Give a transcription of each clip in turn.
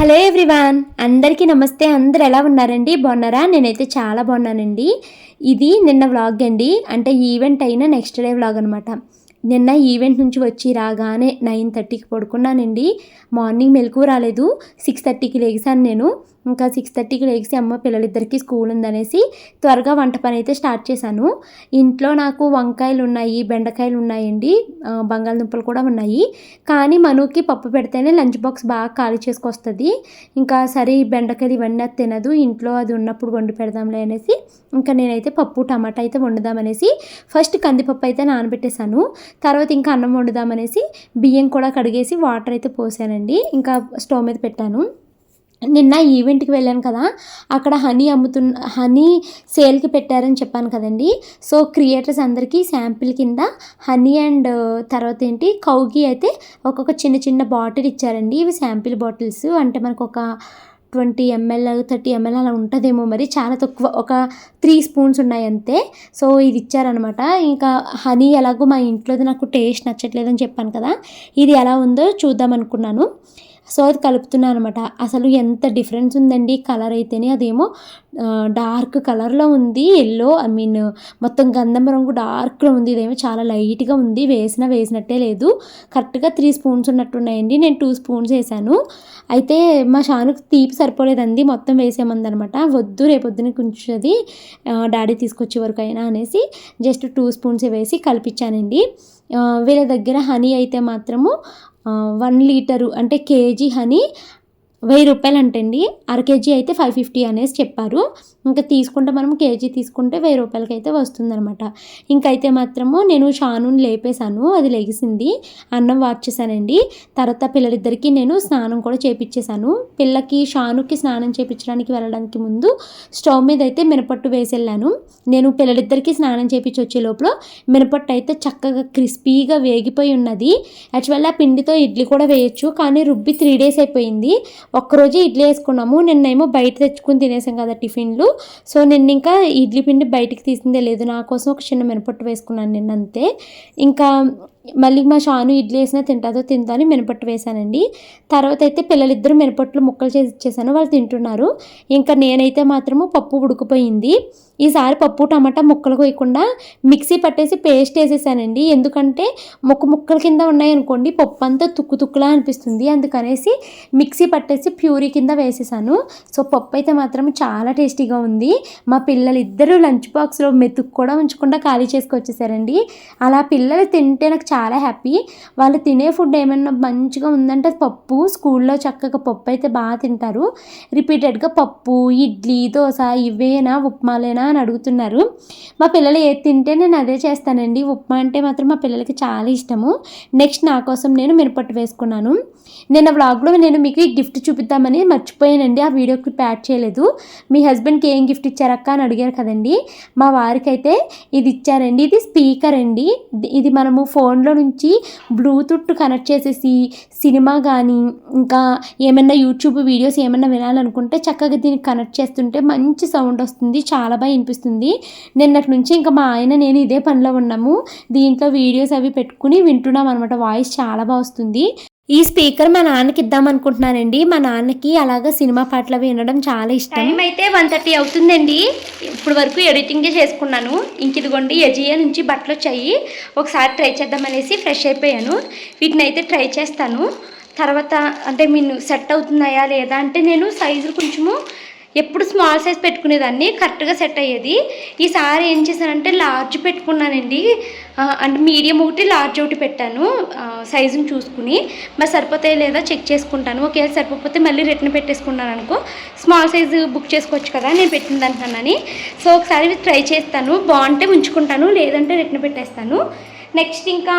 Hello everyone అందరికీ నమస్తే. అందరు ఎలా ఉన్నారండి? బాగున్నారా? నేనైతే చాలా బాగున్నానండి. ఇది నిన్న వ్లాగ్ అండి. అంటే ఈవెంట్ అయిన నెక్స్ట్ డే వ్లాగ్ అనమాట నిన్న ఈవెంట్ నుంచి వచ్చి రాగానే నైన్ థర్టీకి పడుకున్నానండి. మార్నింగ్ మెలకు రాలేదు. సిక్స్ థర్టీకి లేచాను నేను. ఇంకా సిక్స్ థర్టీకి లేచి అమ్మ పిల్లలిద్దరికి స్కూల్ ఉందనేసి త్వరగా వంట పని అయితే స్టార్ట్ చేశాను. ఇంట్లో నాకు వంకాయలు ఉన్నాయి బెండకాయలు ఉన్నాయండి బంగాళదుంపలు కూడా ఉన్నాయి. కానీ మనుకి పప్పు పెడితేనే లంచ్ బాక్స్ బాగా ఖాళీ చేసుకొస్తుంది. ఇంకా సరే ఈ బెండకాయలు ఇవన్నీ అది తినదు ఇంట్లో అది ఉన్నప్పుడు వండి పెడదాంలే అనేసి ఇంకా నేనైతే పప్పు టమాటా అయితే వండుదామనేసి ఫస్ట్ కందిపప్పు అయితే నానబెట్టేశాను. తర్వాత ఇంకా అన్నం వండుదామనేసి బియ్యం కూడా కడిగేసి వాటర్ అయితే పోసానండి. ఇంకా స్టవ్ మీద పెట్టాను. నిన్న ఈవెంట్కి వెళ్ళాను కదా అక్కడ హనీ అమ్ముతున్న హనీ సేల్కి పెట్టారని చెప్పాను కదండి. సో క్రియేటర్స్ అందరికీ శాంపిల్ కింద హనీ అండ్ తర్వాత ఏంటి కౌకి అయితే ఒక్కొక్క చిన్న చిన్న బాటిల్ ఇచ్చారండి. ఇవి శాంపిల్ బాటిల్స్ అంటే మనకు ఒక ట్వంటీ ఎంఎల్ థర్టీ ఎంఎల్ అలా ఉంటుందేమో మరి. చాలా తక్కువ ఒక త్రీ స్పూన్స్ ఉన్నాయి అంతే. సో ఇది ఇచ్చారనమాట ఇంకా హనీ ఎలాగో మా ఇంట్లోది నాకు టేస్ట్ నచ్చట్లేదని చెప్పాను కదా. ఇది ఎలా ఉందో చూద్దాం అనుకున్నాను. సో అది కలుపుతున్నాను అనమాట అసలు ఎంత డిఫరెన్స్ ఉందండి కలర్ అయితేనే. అదేమో డార్క్ కలర్లో ఉంది ఎల్లో ఐ మీన్ మొత్తం గంధం రంగు డార్క్లో ఉంది. ఇదేమో చాలా లైట్గా ఉంది. వేసిన వేసినట్టే లేదు. కరెక్ట్గా త్రీ స్పూన్స్ ఉన్నట్టున్నాయండి. నేను టూ స్పూన్స్ వేసాను అయితే మా షానుకు తీపి సరిపోలేదండి. మొత్తం వేసేమందనమాట వద్దు రేపొద్దున కొంచెది డాడీ తీసుకొచ్చే వరకు అయినా అనేసి జస్ట్ టూ స్పూన్స్ వేసి కలిపించానండి వీళ్ళ దగ్గర హనీ అయితే మాత్రము వన్ లీటరు అంటే కేజీ హనీ వెయ్యి రూపాయలు అంటండి అర కేజీ అయితే ఫైవ్ ఫిఫ్టీ అనేసి చెప్పారు. ఇంకా తీసుకుంటే మనం కేజీ తీసుకుంటే వెయ్యి రూపాయలకి అయితే వస్తుందన్నమాట. ఇంకైతే మాత్రము నేను షానుని లేపేశాను. అది లెగిసింది. అన్నం వార్చేసానండి తర్వాత పిల్లలిద్దరికీ నేను స్నానం కూడా చేపించేశాను పిల్లకి షానుకి స్నానం చేపించడానికి వెళ్ళడానికి ముందు స్టవ్ మీద అయితే మినపట్టు వేసి వెళ్ళాను నేను పిల్లలిద్దరికీ స్నానం చేపించి వచ్చే లోపల మినపట్టు అయితే చక్కగా క్రిస్పీగా వేగిపోయి ఉన్నది. యాక్చువల్ ఆ పిండితో ఇడ్లీ కూడా వేయొచ్చు. కానీ రుబ్బి త్రీ డేస్ అయిపోయింది. ఒక్కరోజే ఇడ్లీ వేసుకున్నాము. నిన్నేమో బయట తెచ్చుకుని తినేసాం కదా టిఫిన్లు. సో నిన్న ఇంకా ఇడ్లీ పిండి బయటికి తీసిందే లేదు. నా కోసం ఒక చిన్న మినపట్టు వేసుకున్నాను నిన్నంతే. ఇంకా మళ్ళీ మా షాను ఇడ్లీ వేసినా తింటాదో తింటాను మినపట్టు వేశానండి. తర్వాత అయితే పిల్లలిద్దరూ మినపట్లు ముక్కలు చేసి ఇచ్చేసాను వాళ్ళు తింటున్నారు. ఇంకా నేనైతే మాత్రము పప్పు ఉడికిపోయింది. ఈసారి పప్పు టమాటా ముక్కలు కోయకుండా మిక్సీ పట్టేసి పేస్ట్ వేసేసానండి. ఎందుకంటే ముక్క ముక్కల కింద ఉన్నాయనుకోండి పప్పు అంతా తుక్కు తుక్కులా అనిపిస్తుంది. అందుకనేసి మిక్సీ పట్టేసి ప్యూరీ కింద వేసేసాను. సో పప్పు అయితే మాత్రం చాలా టేస్టీగా ఉంది. మా పిల్లలు ఇద్దరు లంచ్ బాక్స్లో మెతుకు కూడా ఉంచకుండా ఖాళీ చేసుకొచ్చేసారండి. అలా పిల్లలు తింటే నాకు చాలా చాలా హ్యాపీ. వాళ్ళు తినే ఫుడ్ ఏమన్నా మంచిగా ఉందంటే అది పప్పు స్కూల్లో చక్కగా పప్పు అయితే బాగా తింటారు. రిపీటెడ్గా పప్పు ఇడ్లీ దోశ ఇవేనా ఉప్మాలేనా అని అడుగుతున్నారు. మా పిల్లలు ఏది తింటే నేను అదే చేస్తానండి. ఉప్మా అంటే మాత్రం మా పిల్లలకి చాలా ఇష్టము. నెక్స్ట్ నా కోసం నేను మినపట్టు వేసుకున్నాను. నిన్న వ్లాగ్లో నేను మీకు ఈ గిఫ్ట్ చూపిద్దామని మర్చిపోయానండి. ఆ వీడియో క్లిప్ యాడ్ చేయలేదు. మీ హస్బెండ్కి ఏం గిఫ్ట్ ఇచ్చారక్క అని అడిగారు కదండి. మా వారికైతే ఇది ఇచ్చారండి. ఇది స్పీకర్ అండి. ఇది- మనము ఫోన్ ఫోన్లో నుంచి బ్లూటూత్ కనెక్ట్ చేసేసి సినిమా కానీ ఇంకా ఏమైనా యూట్యూబ్ వీడియోస్ ఏమైనా వినాలనుకుంటే చక్కగా దీనికి కనెక్ట్ చేస్తుంటే మంచి సౌండ్ వస్తుంది చాలా బాగా వినిపిస్తుంది. నిన్నటి నుంచి ఇంకా మా ఆయన నేను ఇదే పనిలో ఉన్నాము. దీంట్లో వీడియోస్ అవి పెట్టుకుని వింటున్నాం అనమాట వాయిస్ చాలా బాగా వస్తుంది. ఈ స్పీకర్ మా నాన్నకి ఇద్దాం అనుకుంటున్నానండి. మా నాన్నకి అలాగా సినిమా పాటలు అవి వినడం చాలా ఇష్టం. టైం అయితే వన్ థర్టీ అవుతుందండి. ఇప్పుడు వరకు ఎడిటింగే చేసుకున్నాను. ఇంక ఇదిగోండి ఎజియా నుంచి బట్టలు వచ్చాయి. ఒకసారి ట్రై చేద్దామనేసి ఫ్రెష్ అయిపోయాను. వీటిని అయితే ట్రై చేస్తాను. తర్వాత అంటే మీ సెట్ అవుతున్నాయా లేదా అంటే నేను సైజు కొంచెము ఎప్పుడు స్మాల్ సైజ్ పెట్టుకునేదాన్ని కరెక్ట్గా సెట్ అయ్యేది. ఈసారి ఏం చేశానంటే లార్జ్ పెట్టుకున్నానండి. అంటే మీడియం ఒకటి లార్జ్ ఒకటి పెట్టాను సైజుని చూసుకుని. మరి సరిపోతాయి లేదా చెక్ చేసుకుంటాను. ఒకవేళ సరిపోతే మళ్ళీ రిటర్న్ పెట్టేసుకున్నాను అనుకో. స్మాల్ సైజు బుక్ చేసుకోవచ్చు కదా నేను పెట్టిన దానికన్నాని సో ఒకసారి ట్రై చేస్తాను. బాగుంటే ఉంచుకుంటాను లేదంటే రిటర్న్ పెట్టేస్తాను. నెక్స్ట్ ఇంకా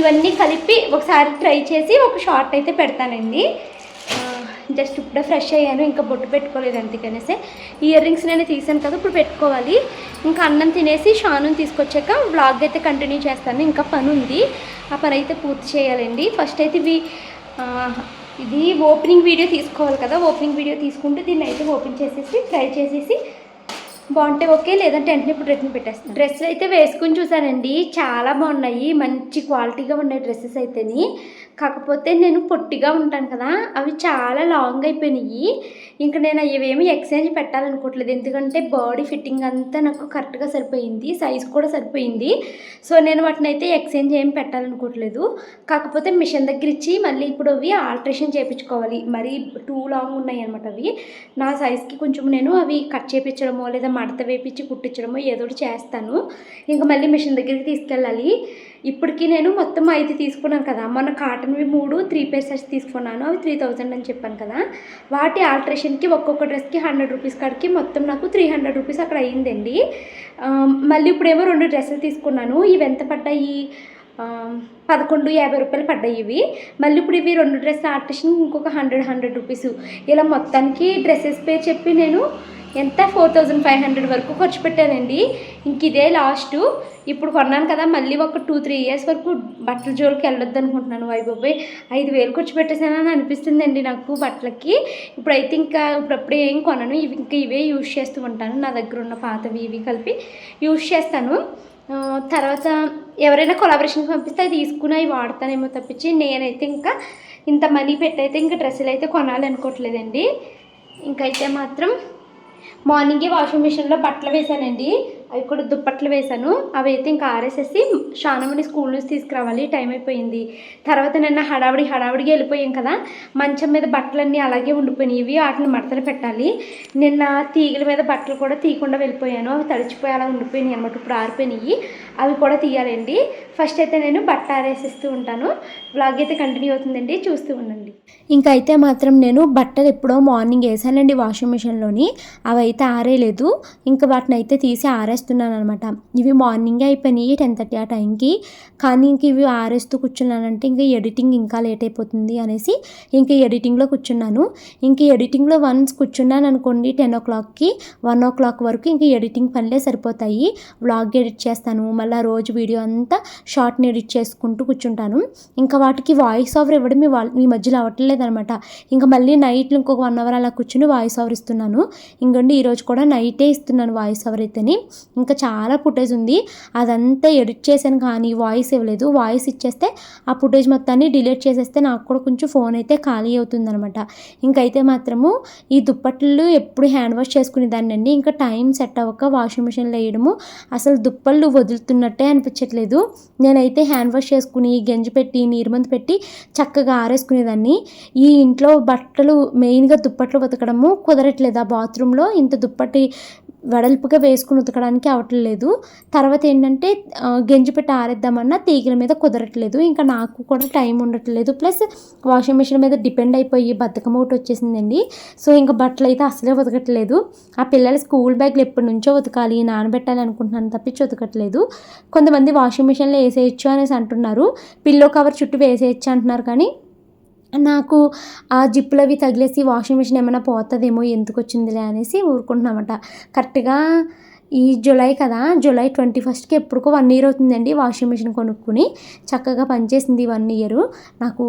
ఇవన్నీ కలిపి ఒకసారి ట్రై చేసి ఒక షార్ట్ అయితే పెడతానండి. జస్ట్ ఇప్పుడే ఫ్రెష్ అయ్యాను ఇంకా బొట్టు పెట్టుకోలేదు అందుకనేసి ఇయర్ రింగ్స్ నేను తీసాను కదా ఇప్పుడు పెట్టుకోవాలి. ఇంకా అన్నం తినేసి షాను తీసుకొచ్చాక బ్లాగ్ అయితే కంటిన్యూ చేస్తాను ఇంకా పని ఉంది. ఆ పని అయితే పూర్తి చేయాలండి. ఫస్ట్ అయితే ఇవి ఇది ఓపెనింగ్ వీడియో తీసుకోవాలి కదా ఓపెనింగ్ వీడియో తీసుకుంటే దీన్ని అయితే ఓపెన్ చేసేసి ట్రై చేసేసి బాగుంటే ఓకే లేదంటే వెంటనే ఇప్పుడు రిటర్న్ పెట్టేస్తాను డ్రెస్సులు అయితే వేసుకుని చూసానండి చాలా బాగున్నాయి. మంచి క్వాలిటీగా ఉన్నాయి డ్రెస్సెస్ అయితేని. కాకపోతే నేను పొట్టిగా ఉంటాను కదా అవి చాలా లాంగ్ అయిపోయినాయి. ఇంకా నేను ఇవేమి ఎక్స్చేంజ్ పెట్టాలనుకోవట్లేదు. ఎందుకంటే బాడీ ఫిట్టింగ్ అంతా నాకు కరెక్ట్గా సరిపోయింది. సైజ్ కూడా సరిపోయింది. సో నేను వాటిని అయితే ఎక్స్చేంజ్ ఏం పెట్టాలనుకోవట్లేదు. కాకపోతే మిషన్ దగ్గర ఇచ్చి మళ్ళీ ఇప్పుడు అవి ఆల్ట్రేషన్ చేయించుకోవాలి. మరీ టూ లాంగ్ ఉన్నాయి అనమాట అవి. నా సైజ్కి కొంచెం నేను అవి కట్ చేయించడమో లేదా మడత వేపించి కుట్టించడమో ఏదో ఒకటి చేస్తాను. ఇంకా మళ్ళీ మిషన్ దగ్గరికి తీసుకెళ్ళాలి. ఇప్పటికి నేను మొత్తం ఐదు తీసుకున్నాను కదా. మొన్న కాటన్వి మూడు త్రీ పేర్ సెట్స్ తీసుకున్నాను. అవి త్రీ థౌజండ్ అని చెప్పాను కదా. వాటి ఆల్ట్రేషన్కి ఒక్కొక్క డ్రెస్కి హండ్రెడ్ రూపీస్ కాడికి మొత్తం నాకు త్రీ హండ్రెడ్ రూపీస్ అక్కడ అయ్యిందండి. మళ్ళీ ఇప్పుడేమో రెండు డ్రెస్సులు తీసుకున్నాను. ఇవి ఎంత పడ్డాయి? పదకొండు యాభై రూపాయలు పడ్డాయి ఇవి. మళ్ళీ ఇప్పుడు ఇవి రెండు డ్రెస్ ఆర్టిషన్ ఇంకొక హండ్రెడ్ హండ్రెడ్ రూపీస్ ఇలా మొత్తానికి డ్రెస్సెస్ పేరు చెప్పి నేను ఎంత? ఫోర్ థౌజండ్ ఫైవ్ హండ్రెడ్ వరకు ఖర్చు పెట్టానండి. ఇంక ఇదే లాస్ట్. ఇప్పుడు కొన్నాను కదా మళ్ళీ ఒక టూ త్రీ ఇయర్స్ వరకు బట్టల జోలికి వెళ్ళొద్దు అనుకుంటున్నాను. వైబాబాయ్ ఐదు వేలు ఖర్చు పెట్టేసానని అనిపిస్తుందండి నాకు బట్టలకి. ఇప్పుడైతే ఇంకా ఇప్పుడప్పుడు ఏం కొనను. ఇవి ఇంకా ఇవే యూజ్ చేస్తూ ఉంటాను. నా దగ్గర ఉన్న పాతవి ఇవి కలిపి యూజ్ చేస్తాను. తర్వాత ఎవరైనా కొలాబరేషన్కి పంపిస్తే అది తీసుకుని అవి వాడతానేమో తప్పించి నేనైతే ఇంకా ఇంత మనీ పెట్టయితే ఇంకా డ్రెస్సులు అయితే కొనాలి అనుకోవట్లేదండి. ఇంకైతే మాత్రం మార్నింగే వాషింగ్ మిషన్లో బట్టలు వేశానండి. అవి కూడా దుప్పట్లు వేశాను. అవి అయితే ఇంకా ఆరేసేసి శానమని స్కూల్ నుంచి తీసుకురావాలి. టైం అయిపోయింది. తర్వాత నిన్న హడావిడి హడావిడిగా వెళ్ళిపోయాం కదా. మంచం మీద బట్టలన్నీ అలాగే ఉండిపోయినాయి. వాటిని మడతలు పెట్టాలి. నిన్న తీగల మీద బట్టలు కూడా తీయకుండా వెళ్ళిపోయాను. అవి తడిచిపోయి అలా ఉండిపోయినాయి అనమాట ఇప్పుడు ఆరిపోయినాయి. అవి కూడా తీయాలండి. ఫస్ట్ అయితే నేను బట్ట ఆరేసిస్తూ ఉంటాను. బ్లాగ్ అయితే కంటిన్యూ అవుతుందండి. చూస్తూ ఉండండి. ఇంకా అయితే మాత్రం నేను బట్టలు ఎప్పుడో మార్నింగ్ వేసానండి వాషింగ్ మిషన్లోని. అవి అయితే ఆరేయలేదు ఇంకా వాటిని అయితే తీసి ఆరేస్తున్నాను అనమాట ఇవి మార్నింగే అయిపోయినాయి టెన్ థర్టీ ఆ టైంకి. కానీ ఇంక ఇవి ఆరేస్తూ కూర్చున్నానంటే ఇంకా ఎడిటింగ్ ఇంకా లేట్ అయిపోతుంది అనేసి ఇంక ఎడిటింగ్లో కూర్చున్నాను. ఇంక ఎడిటింగ్లో వన్స్ కూర్చున్నాను అనుకోండి టెన్ ఓ క్లాక్కి వన్ ఓ క్లాక్ వరకు ఇంక ఎడిటింగ్ పనులే సరిపోతాయి. వ్లాగ్ ఎడిట్ చేస్తాను మళ్ళీ రోజు వీడియో అంతా షార్ట్ని ఎడిట్ చేసుకుంటూ కూర్చుంటాను. ఇంకా వాటికి వాయిస్ ఓవర్ ఇవ్వడం మీ వాళ్ళ మీ మధ్యలో అవ్వట్లేదు అనమాట ఇంకా మళ్ళీ నైట్ ఇంకొక వన్ అవర్ అలా కూర్చుని వాయిస్ ఓవర్ ఇస్తున్నాను. ఇంకండి ఈరోజు కూడా నైటే ఇస్తున్నాను వాయిస్ ఓవర్ అయితేని. ఇంకా చాలా ఫుటేజ్ ఉంది. అదంతా ఎడిట్ చేశాను కానీ వాయిస్ ఇవ్వలేదు. వాయిస్ ఇచ్చేస్తే ఆ ఫుటేజ్ మొత్తాన్ని డిలీట్ చేసేస్తే నాకు కూడా కొంచెం ఫోన్ అయితే ఖాళీ అవుతుంది అనమాట ఇంకైతే మాత్రము ఈ దుప్పట్లు ఎప్పుడు హ్యాండ్ వాష్ చేసుకునేదాన్ని అండి ఇంకా టైం సెట్ అవ్వక వాషింగ్ మిషన్లో వేయడము. అసలు దుప్పళ్ళు వదులుతున్నట్టే అనిపించట్లేదు. నేనైతే హ్యాండ్ వాష్ చేసుకుని గంజి పెట్టి నీరుమంది పెట్టి చక్కగా ఆరేసుకునేదాన్ని. ఈ ఇంట్లో బట్టలు మెయిన్గా దుప్పట్లు ఉతకడము కుదరట్లేదు. ఆ బాత్రూంలో ఇంత దుప్పటి వెడల్పుగా వేసుకుని ఉతకడానికి అవ్వట్లేదు తర్వాత ఏంటంటే గెంజి పెట్టి ఆరేద్దామన్నా తీగల మీద కుదరట్లేదు. ఇంకా నాకు కూడా టైం ఉండట్లేదు. ప్లస్ వాషింగ్ మిషన్ మీద డిపెండ్ అయిపోయి బద్ధకం ఒకటి వచ్చేసిందండి. సో ఇంకా బట్టలు అయితే అసలే ఉతకట్లేదు. ఆ పిల్లల స్కూల్ బ్యాగ్లు ఎప్పటి నుంచో ఉతకాలి నానబెట్టాలి అనుకుంటున్నాను తప్పించి ఉతకట్లేదు. కొంతమంది వాషింగ్ మిషన్లో వేసేయచ్చు అనేసి అంటున్నారు. పిల్లో కవర్ చుట్టూ వేసేయచ్చు అంటున్నారు కానీ నాకు ఆ జిప్పులు అవి తగిలేసి వాషింగ్ మిషన్ ఏమైనా పోతుందేమో ఎందుకు వచ్చిందిలే అనేసి ఊరుకుంటున్నామట. కరెక్ట్గా ఈ జూలై కదా జూలై ట్వంటీ ఫస్ట్కి ఎప్పుడుకో వన్ ఇయర్ అవుతుందండి వాషింగ్ మిషన్ కొనుక్కుని. చక్కగా పనిచేసింది వన్ ఇయర్. నాకు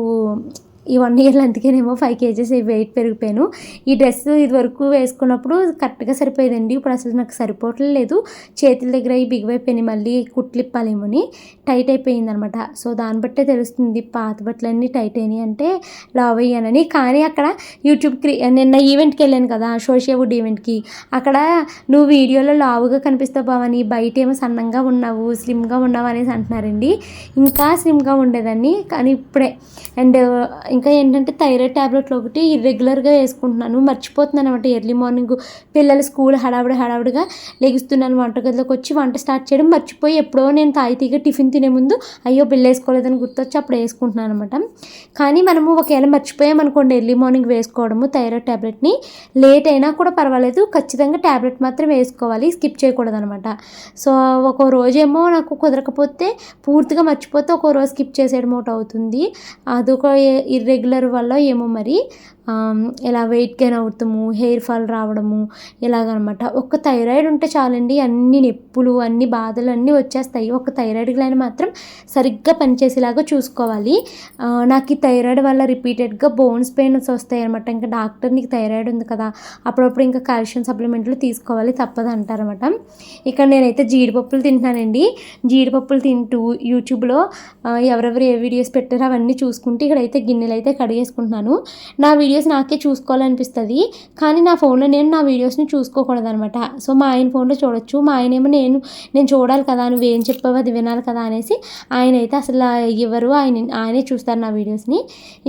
ఈ వన్ ఇయర్లో అందుకేనేమో ఫైవ్ కేజెస్ వెయిట్ పెరిగిపోయాను. ఈ డ్రెస్ ఇది వరకు వేసుకున్నప్పుడు కరెక్ట్గా సరిపోయేదండి. ఇప్పుడు అసలు నాకు సరిపోవట్లేదు చేతుల దగ్గర ఈ బిగిపోయిపోయినాయి మళ్ళీ కుట్లు ఇప్పాలేమోని టైట్ అయిపోయింది అనమాట సో దాన్ని బట్టే తెలుస్తుంది పాత బట్టలన్నీ టైట్ అయినాయి అంటే లావ్ అయ్యానని. కానీ అక్కడ యూట్యూబ్ క్రి నిన్న ఈవెంట్కి వెళ్ళాను కదా షోషియావుడ్ ఈవెంట్కి అక్కడ నువ్వు వీడియోలో లావుగా కనిపిస్తావు బావని బయట ఏమో సన్నంగా ఉన్నావు స్లిమ్గా ఉన్నావు అనేసి అంటున్నారండి. ఇంకా స్లిమ్గా ఉండేదాన్ని కానీ ఇప్పుడే. అండ్ ఇంకా ఏంటంటే థైరాయిడ్ ట్యాబ్లెట్లు ఒకటి ఇర్రెగ్యులర్గా వేసుకుంటున్నాను. మర్చిపోతున్నాను అనమాట ఎర్లీ మార్నింగ్ పిల్లలు స్కూల్ హడావిడి హడావిడిగా లెగుస్తున్నాను. వంటగదిలోకి వచ్చి వంట స్టార్ట్ చేయడం మర్చిపోయి ఎప్పుడో నేను తాయితీగా టిఫిన్ తినే ముందు అయ్యో బిల్లు వేసుకోలేదని గుర్తొచ్చి అప్పుడు వేసుకుంటున్నాను అనమాట కానీ మనము ఒకవేళ మర్చిపోయామనుకోండి ఎర్లీ మార్నింగ్ వేసుకోవడము థైరాయిడ్ ట్యాబ్లెట్ని లేట్ అయినా కూడా పర్వాలేదు. ఖచ్చితంగా ట్యాబ్లెట్ మాత్రం వేసుకోవాలి. స్కిప్ చేయకూడదు అనమాట సో ఒక రోజేమో నాకు కుదరకపోతే పూర్తిగా మర్చిపోతే ఒక రోజు స్కిప్ చేసేయడం ఒకటి అవుతుంది. అదొక ఇర్రెగ్యులర్ వల్ల ఏమో మరి ఇలా వెయిట్ గెయిన్ అవుతాము హెయిర్ ఫాల్ రావడము ఇలాగనమాట. ఒక్క థైరాయిడ్ ఉంటే చాలండి అన్ని నొప్పులు అన్ని బాధలు అన్నీ వచ్చేస్తాయి. ఒక థైరాయిడ్ గ్లాండ్ మాత్రం సరిగ్గా పనిచేసేలాగా చూసుకోవాలి. నాకు ఈ థైరాయిడ్ వల్ల రిపీటెడ్గా బోన్స్ పెయిన్స్ వస్తాయి అనమాట ఇంకా డాక్టర్ నీకు థైరాయిడ్ ఉంది కదా అప్పుడప్పుడు ఇంకా కాల్షియం సప్లిమెంట్లు తీసుకోవాలి తప్పదు అంటారనమాట ఇక్కడ నేనైతే జీడిపప్పులు తింటున్నానండి. జీడిపప్పులు తింటూ యూట్యూబ్లో ఎవరెవరు ఏ వీడియోస్ పెట్టారో అవన్నీ చూసుకుంటూ ఇక్కడైతే గిన్నెలు అయితే కడిగేసుకుంటున్నాను. నా వీడియో వీడియోస్ నాకే చూసుకోవాలనిపిస్తుంది కానీ నా ఫోన్లో నేను నా వీడియోస్ని చూసుకోకూడదు అనమాట సో మా ఆయన ఫోన్లో చూడొచ్చు. మా ఆయన ఏమో నేను నేను చూడాలి కదా నువ్వు ఏం చెప్పావు అది వినాలి కదా అనేసి ఆయన అయితే అసలు ఎవరు ఆయన ఆయనే చూస్తారు నా వీడియోస్ని.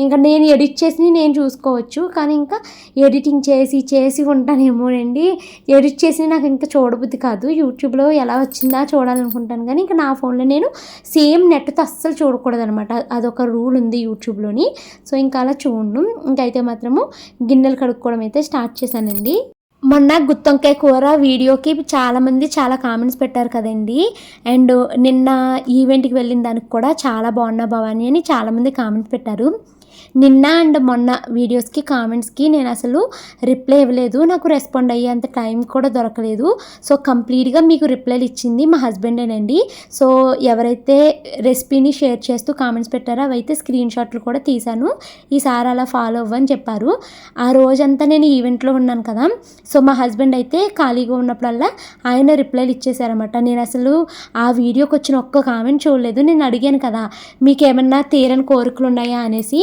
ఇంకా నేను ఎడిట్ చేసి నేను చూసుకోవచ్చు కానీ ఇంకా ఎడిటింగ్ చేసి చేసి ఉంటానేమోనండి. ఎడిట్ చేసి నాకు ఇంకా చూడబుద్ధి కాదు. యూట్యూబ్లో ఎలా వచ్చిందా చూడాలనుకుంటాను కానీ ఇంకా నా ఫోన్లో నేను సేమ్ నెట్తో అస్సలు చూడకూడదు అనమాట అదొక రూల్ ఉంది యూట్యూబ్లోని. సో ఇంకా అలా చూడను. ఇంకైతే మాత్రము గిన్నెలు కడుక్కోవడం అయితే స్టార్ట్ చేశానండి. మొన్న గుత్తొంకాయ కూర వీడియోకి చాలామంది చాలా కామెంట్స్ పెట్టారు కదండి. అండ్ నిన్న ఈవెంట్కి వెళ్ళిన దానికి కూడా చాలా బాగున్నా భవాని అని చాలామంది కామెంట్స్ పెట్టారు. నిన్న అండ్ మొన్న వీడియోస్కి కామెంట్స్కి నేను అసలు రిప్లై ఇవ్వలేదు. నాకు రెస్పాండ్ అయ్యేంత టైం కూడా దొరకలేదు. సో కంప్లీట్గా మీకు రిప్లైలు ఇచ్చింది మా హస్బెండేనండి. సో ఎవరైతే రెసిపీని షేర్ చేస్తూ కామెంట్స్ పెట్టారో అవైతే స్క్రీన్ షాట్లు కూడా తీశాను. ఈసారి అలా ఫాలో అవ్వని చెప్పారు. ఆ రోజంతా నేను ఈవెంట్లో ఉన్నాను కదా. సో మా హస్బెండ్ అయితే ఖాళీగా ఉన్నప్పుడల్లా ఆయన రిప్లైలు ఇచ్చేసారనమాట నేను అసలు ఆ వీడియోకి వచ్చిన ఒక్క కామెంట్ చూడలేదు. నేను అడిగాను కదా మీకు ఏమన్నా తీరని కోరికలు ఉన్నాయా అనేసి.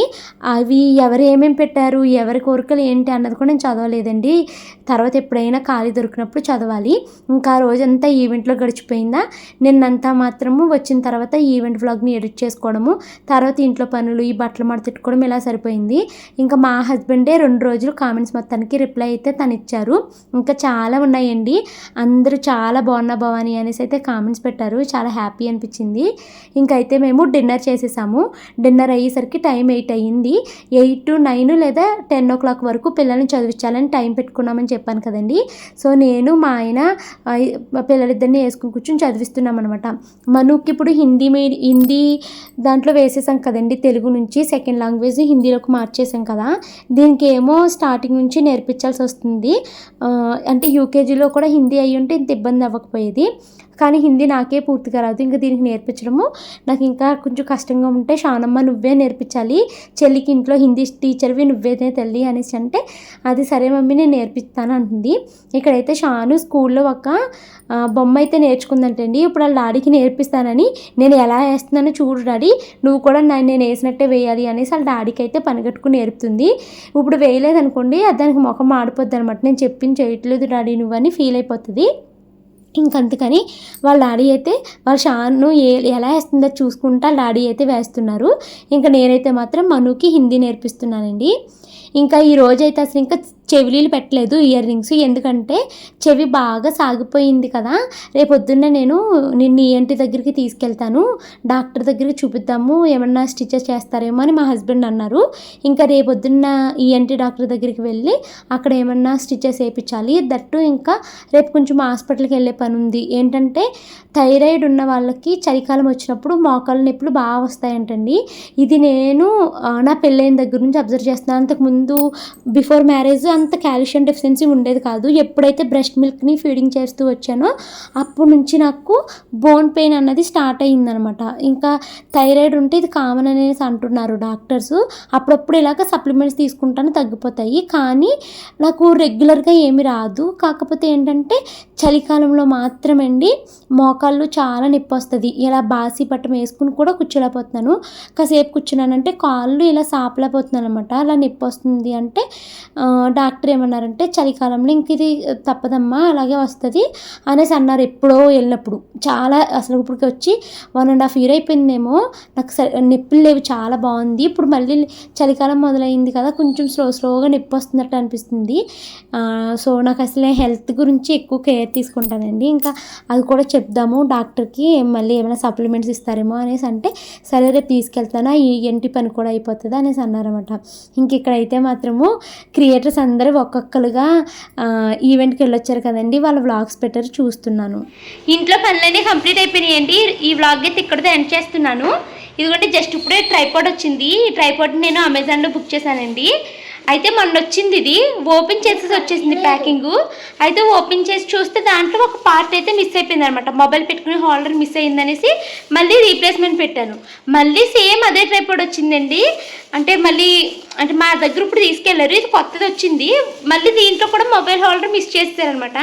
అవి ఎవరు ఏమేమి పెట్టారు ఎవరి కోరికలు ఏంటి అన్నది కూడా నేను చదవలేదండి. తర్వాత ఎప్పుడైనా ఖాళీ దొరికినప్పుడు చదవాలి. ఇంకా ఆ రోజంతా ఈవెంట్లో గడిచిపోయిందా? నిన్నంతా మాత్రము వచ్చిన తర్వాత ఈవెంట్ వ్లాగ్ని ఎడిట్ చేసుకోవడము తర్వాత ఇంట్లో పనులు ఈ బట్టలు మడ తిట్టుకోవడం ఇలా సరిపోయింది? ఇంకా మా హస్బెండే రెండు రోజులు కామెంట్స్ మొత్తానికి రిప్లై అయితే తను ఇచ్చారు ఇంకా చాలా ఉన్నాయండి. అందరూ చాలా బాగున్నా భవాని అనేసి అయితే కామెంట్స్ పెట్టారు. చాలా హ్యాపీ అనిపించింది. ఇంకైతే మేము డిన్నర్ చేసేసాము. డిన్నర్ అయ్యేసరికి టైం ఎయిట్ అయ్యింది. ఎయిట్ టు నైన్ లేదా టెన్ ఓ క్లాక్ వరకు పిల్లల్ని చదివించాలని టైం పెట్టుకున్నామని చెప్పాను కదండి. సో నేను మా ఆయన పిల్లలిద్దరిని వేసుకుని కూర్చొని చదివిస్తున్నాం అనమాట ఇప్పుడు హిందీ మీడి హిందీ దాంట్లో వేసేసాం కదండి తెలుగు నుంచి సెకండ్ లాంగ్వేజ్ హిందీలోకి మార్చేసాం కదా. దీనికి ఏమో స్టార్టింగ్ నుంచి నేర్పించాల్సి వస్తుంది. అంటే యూకేజీలో కూడా హిందీ అయ్యి ఉంటే ఇంత ఇబ్బంది అవ్వకపోయేది. కానీ హిందీ నాకే పూర్తిగా రాదు. ఇంకా దీనికి నేర్పించడము నాకు ఇంకా కొంచెం కష్టంగా ఉంటే షానమ్మ నువ్వే నేర్పించాలి. చెల్లికి ఇంట్లో హిందీ టీచర్వి నువ్వేదే తల్లి అనేసి అంటే అది సరే మమ్మీ నేను నేర్పిస్తాను అంటుంది. ఇక్కడైతే షాను స్కూల్లో ఒక బొమ్మ అయితే నేర్చుకుందంటండి. ఇప్పుడు వాళ్ళ డాడీకి నేర్పిస్తానని నేను ఎలా వేస్తున్నానో చూడు డాడీ. నువ్వు కూడా నా- నేను వేసినట్టే వేయాలి అనేసి వాళ్ళ డాడీకి అయితే పనిగట్టుకుని నేర్పుతుంది. ఇప్పుడు వేయలేదనుకోండి అది దానికి ముఖం ఆడిపోద్ది అనమాట నేను చెప్పింది చేయట్లేదు డాడీ నువ్వని ఫీల్ అయిపోతుంది. ఇంకందుకని వాళ్ళ డాడీ అయితే వాళ్ళ షాను ఏ ఎలా వేస్తుందో చూసుకుంటా వాళ్ళ డాడీ అయితే వేస్తున్నారు. ఇంకా నేనైతే మాత్రం మనుకి హిందీ నేర్పిస్తున్నానండి. ఇంకా ఈ రోజైతే అసలు ఇంకా చెవిలీలు పెట్టలేదు ఇయర్ రింగ్స్. ఎందుకంటే చెవి బాగా సాగిపోయింది కదా. రేపొద్దున్న నేను నిన్ను ఈఎన్టీ దగ్గరికి తీసుకెళ్తాను. డాక్టర్ దగ్గరికి చూపిద్దాము ఏమన్నా స్టిచెస్ చేస్తారేమో అని మా హస్బెండ్ అన్నారు. ఇంకా రేపొద్దున్న ఈఎన్టీ డాక్టర్ దగ్గరికి వెళ్ళి అక్కడ ఏమన్నా స్టిచెస్ వేయించాలి. దట్టు ఇంకా రేపు కొంచెం హాస్పిటల్కి వెళ్ళే పని ఉంది ఏంటంటే థైరాయిడ్ ఉన్న వాళ్ళకి చలికాలం వచ్చినప్పుడు మోకాళ్ళ నొప్పులు బాగా వస్తాయంటండి. ఇది నేను నా పెళ్ళైన దగ్గర నుంచి అబ్జర్వ్ చేస్తున్నాను. అంతకుముందు బిఫోర్ మ్యారేజ్ అంత కాల్షియం డెఫిషియన్సీ ఉండేది కాదు. ఎప్పుడైతే బ్రెస్ట్ మిల్క్ని ఫీడింగ్ చేస్తూ వచ్చానో అప్పటి నుంచి నాకు బోన్ పెయిన్ అన్నది స్టార్ట్ అయ్యిందనమాట. ఇంకా థైరాయిడ్ ఉంటే ఇది కామన్ అనేసి అంటున్నారు డాక్టర్స్. అప్పుడప్పుడు ఇలాగ సప్లిమెంట్స్ తీసుకుంటాను తగ్గిపోతాయి. కానీ నాకు రెగ్యులర్గా ఏమి రాదు. కాకపోతే ఏంటంటే చలికాలంలో మాత్రమండి మోకాళ్ళు చాలా నొప్పి వస్తుంది ఇలా బాసి పట్టం వేసుకుని కూడా కూర్చోలేకపోతున్నాను. కాసేపు కూర్చున్నానంటే కాళ్ళు ఇలా సాపలేకపోతున్నాను అనమాట అలా నొప్పి వస్తుంది అంటే డాక్టర్ ఏమన్నారంటే చలికాలంలో ఇంక ఇది తప్పదమ్మా అలాగే వస్తుంది అనేసి అన్నారు ఎప్పుడో వెళ్ళినప్పుడు. చాలా అసలు ఇప్పటికి వచ్చి వన్ అండ్ హాఫ్ ఇయర్ అయిపోయిందేమో. నాకు స- నొప్పులు లేవు చాలా బాగుంది. ఇప్పుడు మళ్ళీ చలికాలం మొదలైంది కదా కొంచెం స్లో స్లోగా నొప్పి వస్తున్నట్టు అనిపిస్తుంది. సో నాకు అసలు హెల్త్ గురించి ఎక్కువ కేర్ తీసుకుంటానండి. ఇంకా అది కూడా చెప్దాము డాక్టర్కి మళ్ళీ ఏమైనా సప్లిమెంట్స్ ఇస్తారేమో అనేసి అంటే సరే రేపు తీసుకెళ్తానా ఈ ఎంటి పని కూడా అయిపోతుంది అనేసి అన్నారన్నమాట. ఇంక ఇక్కడైతే మాత్రము క్రియేటర్స్ అందరూ ఒక్కొక్కరుగా ఈవెంట్కి వెళ్ళొచ్చారు కదండి. వాళ్ళ వ్లాగ్స్ పెట్టారు చూస్తున్నాను. ఇంట్లో పనులన్నీ కంప్లీట్ అయిపోయినాయండి ఈ వ్లాగ్ అయితే ఇక్కడితో ఎండ్ చేస్తున్నాను. ఇదిగోండి జస్ట్ ఇప్పుడే ట్రైపాడ్ వచ్చింది. ఈ ట్రైపాడ్ నేను అమెజాన్లో బుక్ చేశానండి. అయితే మొన్న వచ్చింది ఇది. ఓపెన్ చేసేసి వచ్చేసింది ప్యాకింగ్ అయితే ఓపెన్ చేసి చూస్తే దాంట్లో ఒక పార్ట్ అయితే మిస్ అయిపోయింది అనమాట మొబైల్ పెట్టుకునే హోల్డర్ మిస్ అయిందనేసి మళ్ళీ రీప్లేస్మెంట్ పెట్టాను. మళ్ళీ సేమ్ అదే ట్రైపాడ్ వచ్చిందండి. అంటే మళ్ళీ అంటే మా దగ్గర ఇప్పుడు తీసుకెళ్ళారు. ఇది కొత్తది వచ్చింది. మళ్ళీ దీంట్లో కూడా మొబైల్ హోల్డర్ మిస్ చేస్తారనమాట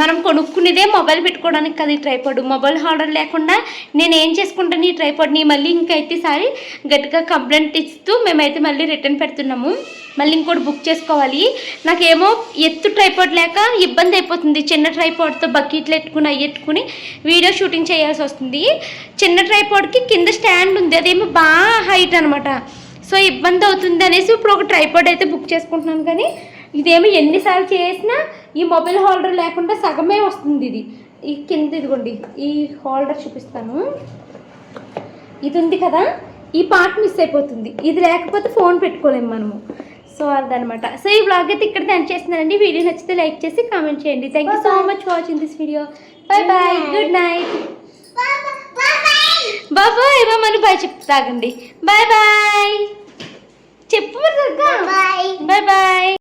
మనం కొనుక్కునేదే మొబైల్ పెట్టుకోవడానికి కదా ఈ ట్రైపాడ్ మొబైల్ హోల్డర్ లేకుండా నేను ఏం చేసుకుంటాను ఈ ట్రైపాడ్ని మళ్ళీ ఇంకైతే సారి గట్టిగా కంప్లైంట్ ఇస్తూ మేమైతే మళ్ళీ రిటర్న్ పెడుతున్నాము. మళ్ళీ ఇంకోటి బుక్ చేసుకోవాలి. నాకేమో ఎత్తు ట్రైపాడ్ లేక ఇబ్బంది అయిపోతుంది. చిన్న ట్రైపాడ్తో బకెట్లు ఎట్టుకుని అవి వీడియో షూటింగ్ చేయాల్సి వస్తుంది. చిన్న ట్రైపాడ్కి కింద స్టాండ్ ఉంది. అదేమో బాగా హైట్ అనమాట సో ఇబ్బంది అవుతుంది అనేసి ఇప్పుడు ఒక ట్రైపాడ్ అయితే బుక్ చేసుకుంటున్నాను. కానీ ఇదేమో ఎన్నిసార్లు చేసినా ఈ మొబైల్ హోల్డర్ లేకుండా సగమే వస్తుంది ఇది. ఈ కింద ఇదిగోండి ఈ హోల్డర్ చూపిస్తాను. ఇది ఉంది కదా ఈ పార్ట్ మిస్ అయిపోతుంది. ఇది లేకపోతే ఫోన్ పెట్టుకోలేము మనము. సో అదనమాట సో ఈ బ్లాగ్ అయితే ఇక్కడ ఎండ్ చేస్తున్నానండి. వీడియో నచ్చితే లైక్ చేసి కామెంట్ చేయండి. Thank you so much for watching this video bye bye good night బాబాయ్ ఏమని బాయ్ చెప్తాగండి బాయ్ బాయ్ చెప్పు బాయ్ బాయ్ బాయ్